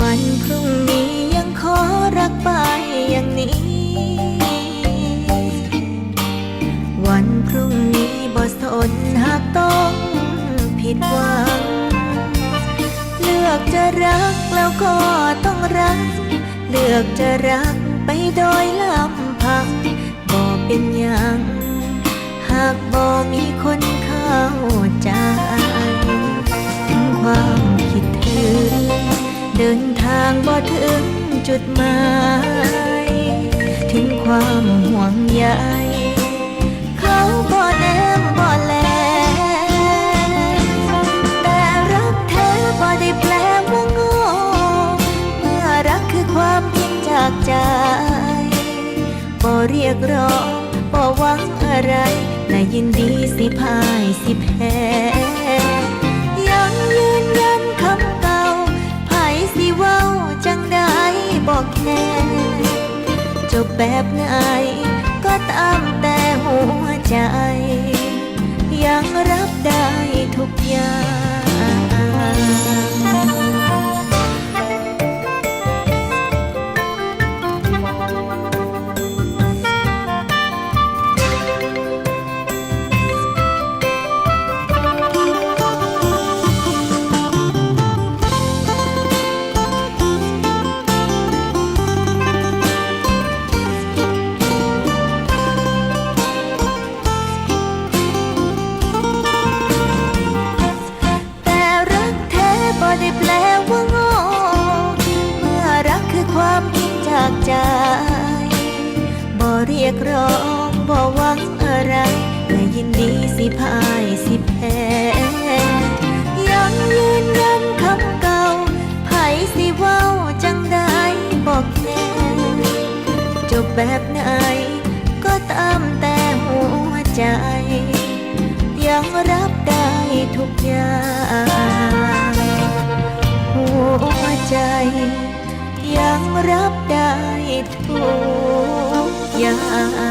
วันพรุ่งนี้ยังขอรักไปอย่างนี้ วันพรุ่งนี้บ่สนหากต้องผิดหวัง เลือกจะรักแล้วก็ต้องรัก เลือกจะรักไปโดยลำพังบ่เป็นหยังางบ่ถึงจุดหมาย ถึงความห่วงใยเขาบ่แนมบ่แล แต่รักแท้บ่ได้แปลว่าโง่เมื่อรักคือความจริงจากใจบ่เรียกร้องบ่หวังอะไรและยินดีสิพายสิแพ้ จบแบบไหน ก็ตามแต่หัวใจ เรียกร้องบ่หวังอะไรและยินดีสิพายสิแพ้ยังยืนยันคำเก่าไผสิเว้าจังได้บอกแน่จบแบบไหนก็ตามแต่หัวใจ ยังรับได้ทุกอย่างหัวใจ ยังรับได้ทุก อย่าง